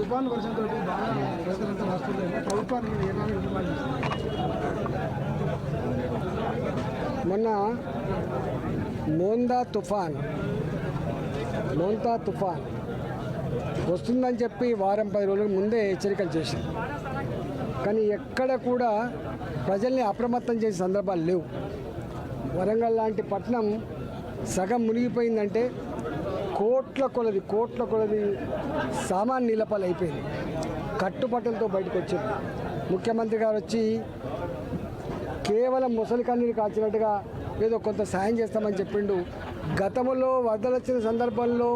తుఫాన్ వర్షంతో బాగా రైతులంతా వస్తుంది. ప్రభుత్వానికి ఏమైనా డిమాండ్ మొన్న మోందా తుఫాన్ మోంతా తుఫాన్ వస్తుందని చెప్పి వారం పది రోజుల ముందే హెచ్చరికలు చేశారు. కానీ ఎక్కడ కూడా ప్రజల్ని అప్రమత్తం చేసే సందర్భాలు లేవు. వరంగల్ లాంటి పట్టణం సగం మునిగిపోయిందంటే కోట్ల కొలది కోట్ల కొలది సామాన్ నీలపాలు అయిపోయింది. కట్టుబట్టలతో బయటకు వచ్చింది. ముఖ్యమంత్రి గారు వచ్చి కేవలం ముసలి కన్నీరు కాల్చినట్టుగా ఏదో కొంత సాయం చేస్తామని చెప్పిండు. గతంలో వరదలు వచ్చిన సందర్భంలో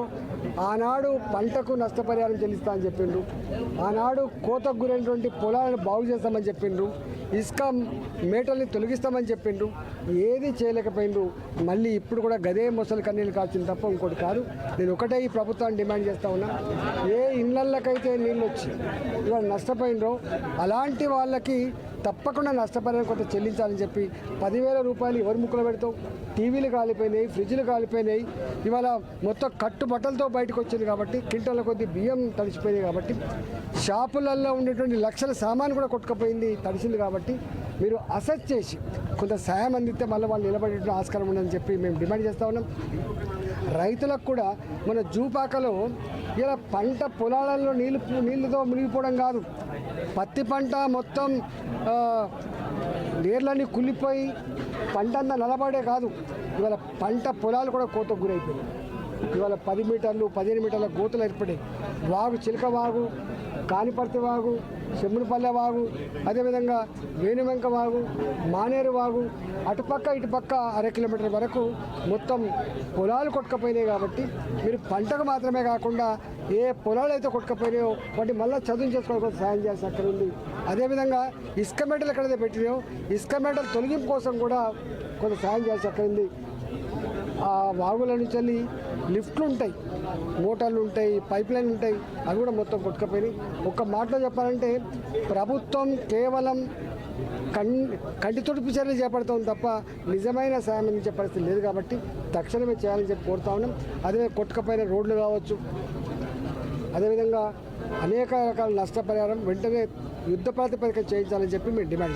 ఆనాడు పంటకు నష్టపరిహారం చెల్లిస్తా అని చెప్పిండు ఆనాడు కోతకు గురైనటువంటి పొలాలను బాగు చేస్తామని చెప్పిండు ఇసుక మేటల్ని తొలగిస్తామని చెప్పిండు ఏది చేయలేకపోయిండ్రు. మళ్ళీ ఇప్పుడు కూడా గదే మొసలు కన్నీళ్ళు కాల్చింది తప్ప ఇంకోటి కాదు. నేను ఒకటే ఈ ప్రభుత్వాన్ని డిమాండ్ చేస్తా ఉన్నా. ఏ ఇళ్ళకైతే నీళ్ళు వచ్చి ఇవాళ నష్టపోయినరో అలాంటి వాళ్ళకి తప్పకుండా నష్టపరిహారం కొంత చెల్లించాలని చెప్పి పదివేల రూపాయలు ఎవరి ముక్కలు పెడతావు? టీవీలు కాలిపోయినాయి ఫ్రిడ్జ్లు కాలిపోయినాయి. ఇవాళ మొత్తం కట్టు బట్టలతో బయటకు వచ్చింది కాబట్టి క్వింటాల కొద్ది బియ్యం తడిసిపోయినాయి కాబట్టి షాపులలో ఉండేటువంటి లక్షల సామాను కూడా కొట్టుకుపోయింది తడిసింది కాబట్టి మీరు అసెస్ చేసి కొంత సాయం అందిస్తే మళ్ళీ వాళ్ళు నిలబడేటువంటి ఆస్కారం ఉందని చెప్పి మేము డిమాండ్ చేస్తా ఉన్నాం. రైతులకు కూడా మన జూపాకలో ఇలా పంట పొలాలలో నీళ్ళు నీళ్ళతో మునిగిపోవడం కాదు. పత్తి పంట మొత్తం నీళ్ళన్నీ కుళ్ళిపోయి పంట అంతా నిలబడే కాదు. ఇవాళ పంట పొలాలు కూడా కోతకు గురైపోయాయి ఇవాళ పది మీటర్లు పదిహేను మీటర్ల గోతులు ఏర్పడాయి వాగు చిలక వాగు కానిపర్తి వాగు చెమ్మునిపల్లె వాగు అదేవిధంగా వేణువెంక వాగు మానేరు వాగు అటుపక్క ఇటుపక్క అర కిలోమీటర్ వరకు మొత్తం పొలాలు కొట్టుకపోయినాయి కాబట్టి మీరు పంటకు మాత్రమే కాకుండా ఏ పొలాలు అయితే కొట్టుకపోయినాయో వాటిని మళ్ళీ చదువు చేసుకోవడం సాయం చేయాల్సి అక్కడ ఉంది. అదేవిధంగా ఇసుక మెటలు ఎక్కడైతే పెట్టినాయో ఇసుక మెటలు తొలగింపు కోసం కూడా కొంత సాయం చేయాల్సి అక్కడ ఉంది. ఆ వాగుల నుంచి వెళ్ళి లిఫ్ట్లు ఉంటాయి మోటార్లు ఉంటాయి పైప్ లైన్ ఉంటాయి అవి కూడా మొత్తం కొట్టుకుపోయినాయి. ఒక్క మాటలో చెప్పాలంటే ప్రభుత్వం కేవలం కం కంటి తుడుపు చర్యలు చేపడతాం తప్ప నిజమైన సాయం అందించే పరిస్థితి లేదు కాబట్టి తక్షణమే చేయాలని చెప్పి కోరుతా ఉన్నాం. అదే కొట్టుకపోయిన రోడ్లు కావచ్చు అదేవిధంగా అనేక రకాల నష్టపరిహారం వెంటనే యుద్ధ ప్రాతిపదిక చేయించాలని చెప్పి మేము డిమాండ్